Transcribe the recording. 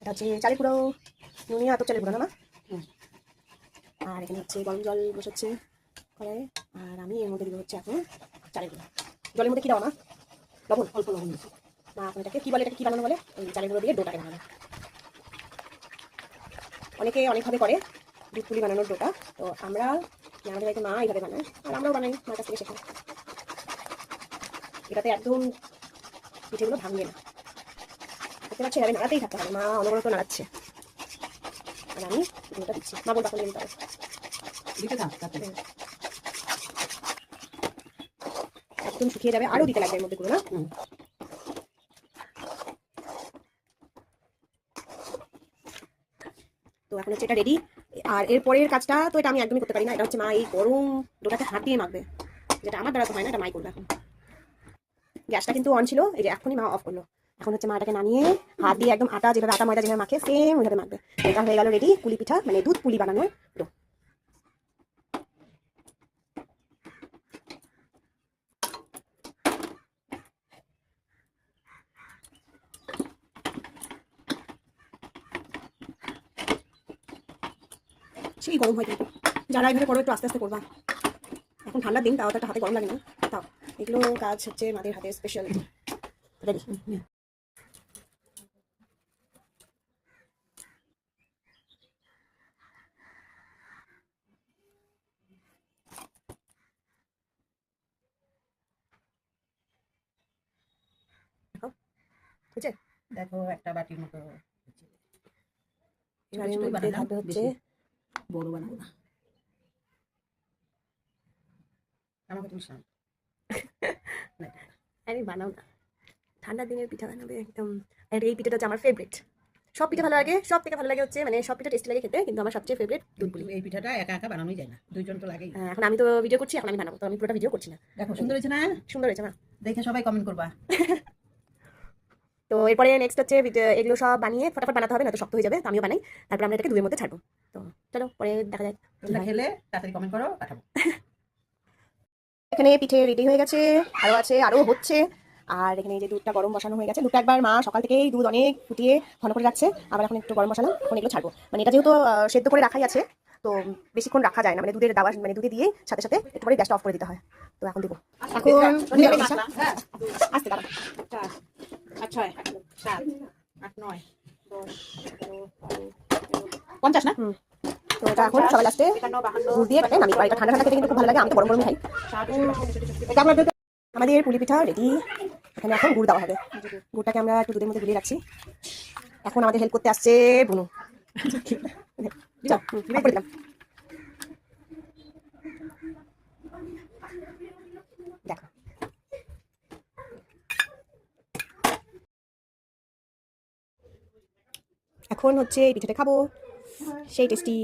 এটা হচ্ছে চালের গুঁড়ো। নুনিয়া তো চালের গুঁড়ো না মা। আর এখানে হচ্ছে গরম জল বসাচ্ছে কড়াইয়ে আর আমি এর মধ্যে দিব হচ্ছে এখন চালের গুঁড়ো। জলের মধ্যে কি দাও না লবণ অল্প লবণ দিচ্ছি। মা এখন এটাকে কি বলে এটাকে কি বানানো বলে? এই চালের গুঁড়ো দিয়ে ডোটাকে বানানো। অনেকে অনেকভাবে করে দুধ পুলি বানানোর ডোটা। তো আমরা আমাদের বাড়িতে মা এইভাবে বানায় আর আমরাও বানাই মার কাছ থেকে শেখা। এটাতে একদম পিঠেগুলো ভাঙবে না। দেখতে পাচ্ছি এভাবে নাড়াতেই থাকতে হবে। মা অনবরত নাড়াচ্ছে। আর আমি দুধটা দিচ্ছি। মা দিতে হবে দিতে একদম শুকিয়ে যাবে। আরও দিতে লাগবে এর মধ্যে গুলো না? তো এখন হচ্ছে এটা রেডি আর এর পরের কাজটা তো এটা আমি একদমই করতে পারি না। এটা হচ্ছে মা এই গরম ডোটাকে হাত দিয়ে মাখবে। যেটা আমার দ্বারা তো হয় না এটা মাই করবে এখন। গ্যাসটা কিন্তু অন ছিল এই যে এখনই মা অফ করল। এখন হচ্ছে মাটাকে নামিয়ে হাত দিয়ে একদম আটা যেভাবে আটা, ময়দা যেভাবে মাখে সেম ওইভাবে মাখবে। এটা হয়ে গেল রেডি পুলি পিঠা মানে দুধ পুলি বানানোর ডো সেই গরম হয় কিন্তু যারা এইভাবে করো, একটু আস্তে আস্তে করবা। এখন ঠান্ডার দিন, তাও তো একটা হাতে গরম লাগে না। তাও, এগুলো কাজ হচ্ছে মাদের হাতে স্পেশাল রেডি বুঝছে দেখো একটা বাটির মতো হচ্ছে। বড় বানাবো না। আমাকে তুমি। আরে বানাও না। ঠান্ডার দিনের পিঠা বানাবে একদম। আর এই পিঠাটা হচ্ছে আমার ফেভারিট সব পিঠা ভালো লাগে সব থেকে ভালো লাগে হচ্ছে মানে সব পিঠা টেস্টি লাগে খেতে কিন্তু আমার সবচেয়ে ফেভারিট দুধ পুলি এই পিঠাটা একা একা বানানোই যায় না দুইজন তো লাগেই। আহ, এখন আমি তো ভিডিও করছি এখন আমি বানাবো তো আমি পুরোটা ভিডিও করছি না। দেখো সুন্দর হয়েছে না? সুন্দর হয়েছে না দেখে সবাই কমেন্ট করবা। তো এরপরে নেক্সট হচ্ছে এগুলো সব বানিয়ে ফটাফট বানাতে হবে না তো শক্ত হয়ে যাবে তো আমিও বানাই তারপর আমরা এটাকে দুধের মধ্যে ছাড়বো তো চলো পরে দেখা যাক খেলে তাড়াতাড়ি কমেন্ট করো পাঠাবো এখানে পিঠে রেডি হয়ে গেছে আরও আছে আরও হচ্ছে আর এখানে এই যে দুধটা গরম বসানো হয়ে গেছে দুধটা একবার মা সকাল থেকেই দুধ অনেক ফুটিয়ে ঘন করে রাখছে আবার এখন একটু গরম বসালাম এখন এগুলো ছাড়বো মানে এটা যেহেতু সেদ্ধ করে রাখাই আছে তো বেশিক্ষণ রাখা যায় না মানে দুধের দাবা মানে দুধে দিয়ে সাথে সাথে একটু পরে গ্যাসটা অফ করে দিতে হয় তো এখন দিব এখন হ্যাঁ আসতে ছয় সাত আট নয় দশ এগারো বারো তেরো, পঞ্চাশ না? তো এটা এখন সবাই লাস্টে গুড় দিয়ে এটাকে নামিয়ে এটা ঠান্ডা ঠান্ডা খেতে কিন্তু খুব ভালো লাগে আমি তো গরম গরম খাই ষাট আমাদের পুলি পিঠা রেডি এখানে এখন গুড় দেওয়া হবে। গুড়টাকে আমরা একটু দুধের মধ্যে গুলিয়ে রাখছি। এখন আমাদের হেল্প করতে আসছে বুনু। দিলাম। দেখো এখন হচ্ছে এই পিঠাটা খাব। সেই টেস্টি